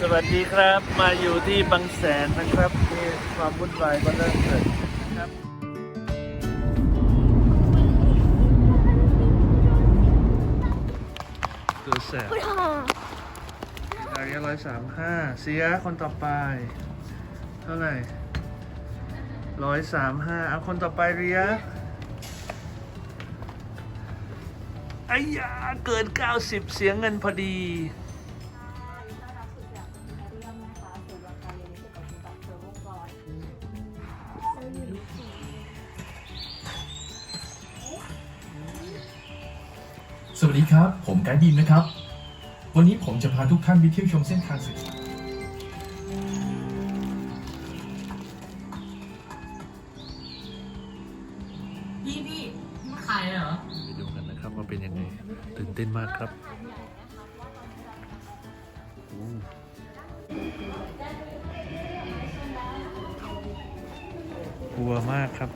สวัสดีครับมาอยู่ที่บางแสนนะครับที่ความวุ่นวายก็เริ่มเกิดนะครับตัวแสบดาริยร้อยสามห้าเสียคนต่อไป เท่าไหร่ร้อยสามห้าเอาคนต่อไปเรียไอ้ยาเกิน90เสียงเงินพอดี สวัสดีครับ ผมไกด์บีมนะครับ วันนี้ผมจะพาทุกท่านไปเที่ยวชมเส้นทางศึกษาพี่พี่มาขายเหรอ ไปดูกันนะครับว่าเป็นยังไงตื่นเต้นมากครับโอ้กลัวมากครับ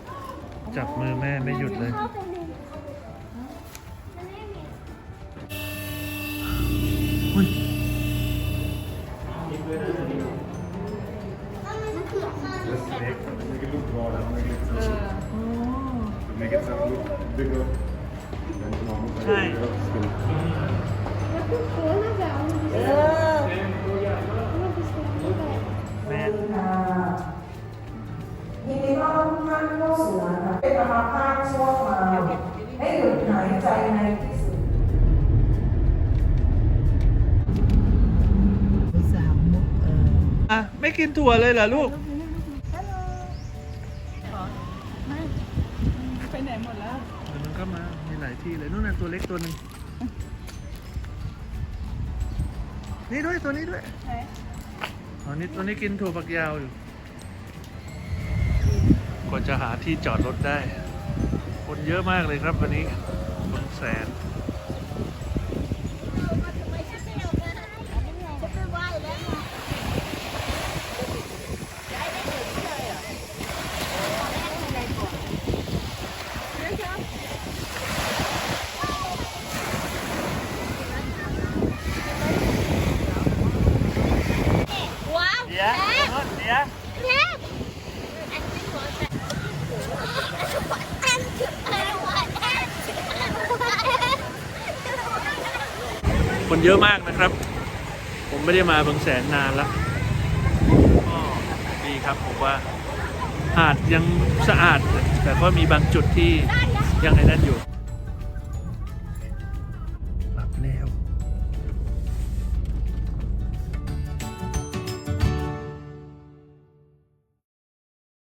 จับมือแม่ไม่หยุดเลยเ sound look bigger than normal. ใช่แม่ยินดีต้อนรับทุกท่านเข้าสู่งานเป็นธรรมภาคชั่วคราวให้หยุดหายใจในที่สุดสาวมุกเอออะ ไม่กินถั่วเลยเหรอลูก ไปไหนหมดแล้วเดี๋ยวมัน ก็มา มีหลายที่เลยนู่นน่ะตัวเล็กตัวหนึ่งนี่ด้วยตัวนี้ด้วยอ๋อนี่ตัวนี้กินถั่วฝักยาวอยู่ กว่าจะหาที่จอดรถได้ คนเยอะมากเลยครับวันนี้คนแสนียเดี๋ยคนเยอะมากนะครับ ผมไม่ได้มาบางแสนนานแล้วก็ดีครับผมว่าหาดยังสะอาด แต่ก็มีบางจุดที่ยังไอ้นั่นอยู่